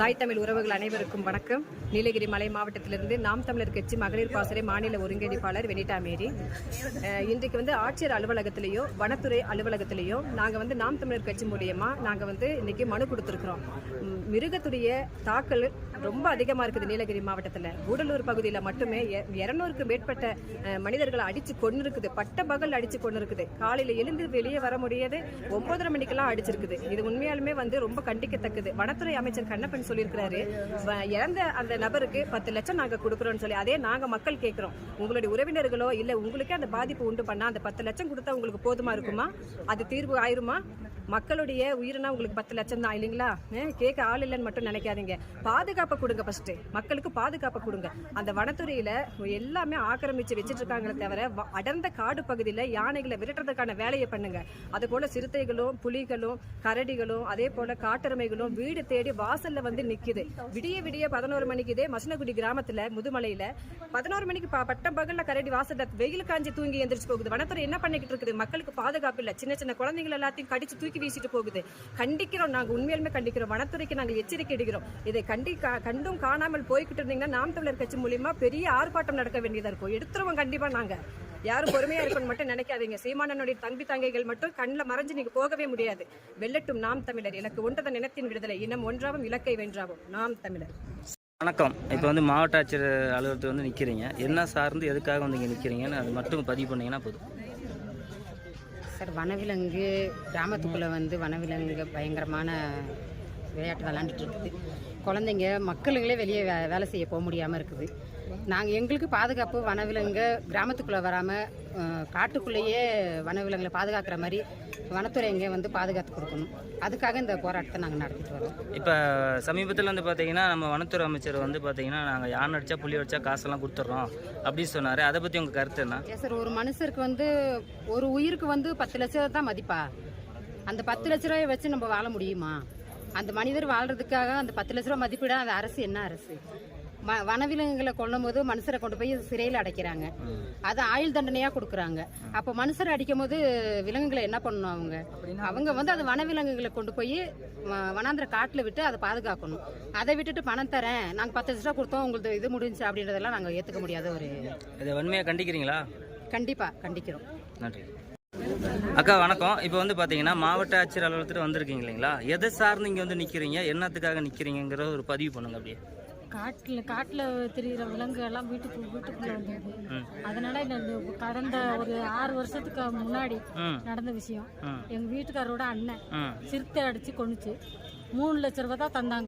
தாய் தமிழ் உறவுகள் அனைவருக்கும் வணக்கம். நீலகிரி மலை மாவட்டத்திலிருந்து நாம் தமிழர் கட்சி மகளிர் பாசறை மாநில ஒருங்கிணைப்பாளர் வெனிட்டா மேரி. இன்றைக்கு வந்து ஆட்சியர் அலுவலகத்திலேயோ வனத்துறை அலுவலகத்திலேயோ நாங்கள் வந்து நாம் தமிழர் கட்சி மூலியமாக நாங்கள் வந்து இன்னைக்கு மனு கொடுத்துருக்குறோம். மிருகத்துடைய தாக்கல் ரொம்ப அதிகமாக இருக்குது நீலகிரி மாவட்டத்தில். கூடலூர் பகுதியில் மட்டுமே இரநூறுக்கு மேற்பட்ட மனிதர்களை அடித்து கொண்டு இருக்குது பட்ட பகல் அடித்து கொண்டு இருக்குது காலையில் எழுந்து வெளியே வர முடியாது. ஒன்பதரை மணிக்கெல்லாம் அடிச்சிருக்குது. இது உண்மையாலுமே வந்து ரொம்ப கண்டிக்கத்தக்கது. வனத்துறை அமைச்சர் கண்ணப்பன் சொல்லியிருக்கிறாரு. வ- இறந்த அந்த நபருக்கு பத்து லட்சம் நாங்கள் கொடுக்குறோம்னு சொல்லி அதே நாங்கள் மக்கள் கேட்குறோம். உங்களுடைய உறவினர்களோ இல்லை உங்களுக்கே அந்த பாதிப்பு உண்டு பண்ணால் அந்த பத்து லட்சம் கொடுத்தா உங்களுக்கு போதுமா இருக்குமா? அது தீர்வு ஆயிருமா? மக்களுடைய உயிரினா உங்களுக்கு பத்து லட்சம் தான் இல்லைங்களா? கேட்க ஆள் இல்லைன்னு மட்டும் நினைக்காதீங்க. பாதுகாப்பை கொடுங்க ஃபர்ஸ்ட்டு மக்களுக்கு பாதுகாப்பை கொடுங்க. அந்த வனத்துறையில் எல்லாமே ஆக்கிரமிச்சு வச்சிட்டு இருக்காங்களே தவிர வ- அடர்ந்த காடு பகுதியில் யானைகளை விரட்டுறதுக்கான வேலையை பண்ணுங்க. அது போல் சிறுத்தைகளும் புலிகளும் கரடிகளும் அதே போல் காட்டெருமைகளும் வீடு தேடி வாசலில் வந்து நிக்குது. விடிய விடிய பதினோரு மணிக்கு இதே மசனகுடி கிராமத்துல முதுமலையில பதினோரு மணிக்கு பட்டம் பகல்ல கரடி வாசல்ல வெயில் காஞ்சி தூங்கி எந்திரிச்சு போகுது. வனத்துறை என்ன பண்ணிக்கிட்டு இருக்குது? மக்களுக்கு பாதுகாப்பு இல்ல. சின்ன சின்ன குழந்தைகள் எல்லாத்தையும் கடிச்சு தூக்கி வீசிட்டு போகுது. கண்டிக்கிறோம் நாங்க உண்மையிலுமே கண்டிக்கிறோம். வனத்துறைக்கு நாங்க எச்சரிக்கை இடுகிறோம். இதை கண்டி கண்டும் காணாமல் போய்கிட்டு இருந்தீங்கன்னா நாம் தமிழர் கட்சி மூலியமா பெரிய ஆர்ப்பாட்டம் நடக்க வேண்டியதா இருக்கும். எடுத்துருவோம் கண்டிப்பா நாங்க. யாரும் பொறுமையா இருக்கணும்னு மட்டும் நினைக்காதீங்க. சீமானனுடைய தம்பி தங்கைகள் மட்டும் கண்ணில் மறைஞ்சு நீங்க போகவே முடியாது. வெல்லட்டும் நாம் தமிழர். எனக்கு ஒன்றதன் இனத்தின் விடுதலை இனம் ஒன்றாவும் இலக்கை வென்றாவும் நாம் தமிழர். வணக்கம். இப்போ வந்து மாவட்ட ஆட்சியர் அலுவலகத்தில் வந்து நிற்கிறீங்க என்ன சார்ந்து எதுக்காக வந்து இங்கே நிற்கிறீங்கன்னு அது மட்டும் பதிவு பண்ணீங்கன்னா போதும். சார் வனவிலங்கு கிராமத்துக்குள்ளே வந்து வனவிலங்கு பயங்கரமான விளையாட்டு விளாண்டுட்டு இருக்குது. குழந்தைங்க மக்களுங்களே வெளியே வே வேலை செய்ய போக முடியாமல் இருக்குது. நாங்கள் எங்களுக்கு பாதுகாப்பு வனவிலங்கு கிராமத்துக்குள்ளே வராமல் காட்டுக்குள்ளேயே வனவிலங்குகளை பாதுகாக்கிற மாதிரி வனத்துறை இங்கே வந்து பாதுகாத்து கொடுக்கணும். அதுக்காக இந்த போராட்டத்தை நாங்கள் நடத்திட்டு வரோம். இப்போ சமீபத்தில் வந்து பார்த்தீங்கன்னா நம்ம வனத்துறை அமைச்சர் வந்து பார்த்தீங்கன்னா நாங்கள் யானை அடிச்சா புலி அடிச்சா காசெல்லாம் கொடுத்துட்றோம் அப்படின்னு சொன்னார். அதை பற்றி உங்கள் கருத்து என்ன? சார் ஒரு மனுஷருக்கு வந்து ஒரு உயிருக்கு வந்து பத்து லட்சம் தான் மதிப்பா? அந்த பத்து லட்ச ரூபாயை வச்சு நம்ம வாழ முடியுமா? அந்த மனிதர் வாழ்றதுக்காக அந்த பத்து லட்ச ரூபா மதிப்பிட? அந்த அரசு என்ன அரசு? வனவிலங்குகளை கொல்லும் போது மனுஷரை கொண்டு போய் சிறையில் அடைக்கிறாங்க. அது ஆயுள் தண்டனையாக கொடுக்குறாங்க. அப்போ மனுஷரை அடிக்கும் போது விலங்குகளை என்ன பண்ணணும் அவங்க? அவங்க வந்து அது வனவிலங்குகளை கொண்டு போய் வனாந்திர காட்டில் விட்டு அதை பாதுகாக்கணும். அதை விட்டுட்டு பணம் தரேன். நாங்கள் பத்து லட்ச ரூபா கொடுத்தோம் உங்களுக்கு இது முடிஞ்சு அப்படின்றதெல்லாம் நாங்கள் ஏற்றுக்க முடியாத ஒரு இதை வன்மையாக கண்டிக்கிறீங்களா? கண்டிப்பாக கண்டிக்கிறோம். நன்றி. அக்கா வணக்கம். இப்போ வந்து பார்த்தீங்கன்னா மாவட்ட ஆட்சியர் அலுவலகத்தில் வந்திருக்கீங்க இல்லைங்களா? எதை சார்ந்து இங்கே வந்து நிற்கிறீங்க என்னத்துக்காக நிற்கிறீங்கிற ஒரு பதிவு பண்ணுங்க அப்படியே. காட்டில் காட்டில் திரியிற விலங்கு எல்லாம் வீட்டுக்கு வீட்டுக்குள்ள வந்தது. அதனால கடந்த ஒரு ஆறு வருஷத்துக்கு முன்னாடி நடந்த விஷயம். ம். எங்க வீட்டுக்காரோட அண்ணன் சிறுத்தை அடிச்சு கொண்டுச்சு மூணு லட்ச ரூபா தான் தந்தாங்க.